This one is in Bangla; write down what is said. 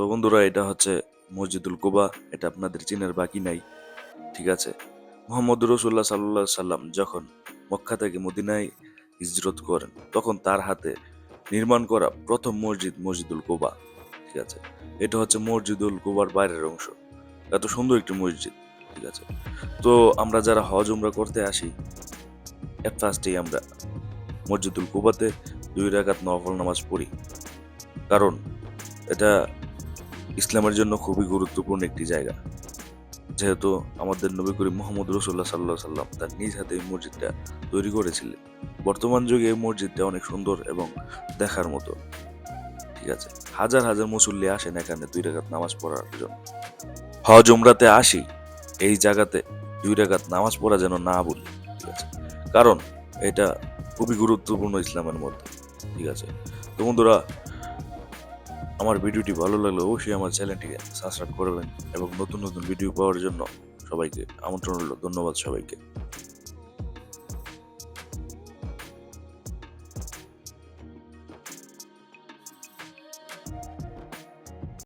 সো বন্ধুরা, এটা হচ্ছে মসজিদুল কুবা, এটা আপনাদের চিনের বাকি নাই, ঠিক আছে? মোহাম্মদ রসুল্লাহ সাল্লাহ সাল্লাম যখন মক্কা থেকে মদিনায় হিজরত করেন, তখন তার হাতে নির্মাণ করা প্রথম মসজিদ মসজিদুল কুবা, ঠিক আছে? এটা হচ্ছে মসজিদুল কুবার বাইরের অংশ, এত সুন্দর একটি মসজিদ, ঠিক আছে? তো আমরা যারা হজ উমরা করতে আসি এট ফার্স্টেই আমরা মসজিদুল কুবাতে দুই রাকাত নফল নামাজ পড়ি, কারণ এটা ইসলামের জন্য খুবই গুরুত্বপূর্ণ একটি জায়গা। যেহেতু আমাদের নবী করিম মোহাম্মদ রসুল্লাহ সাল্লাহ সাল্লাম তার নিজ হাতে এই মসজিদটা তৈরি করেছিলেন। বর্তমান যুগে এই মসজিদটা অনেক সুন্দর এবং দেখার মতো। ঠিক আছে, হাজার হাজার মুসল্লি আসেন এখানে দুই রাকাত নামাজ পড়ার জন্য। হজ উমরাতে আসি, এই জায়গাতে দুই রাকাত নামাজ পড়া যেন না বলি ঠিক আছে? কারণ এটা খুবই গুরুত্বপূর্ণ ইসলামের মধ্যে, ঠিক আছে? তো বন্ধুরা আমার ভিডিওটি ভালো লাগলে অবশ্যই আমার চ্যানেলটিকে সাবস্ক্রাইব করবেন এবং নতুন নতুন ভিডিও পাওয়ার জন্য সবাইকে আমন্ত্রণ রইল। ধন্যবাদ সবাইকে।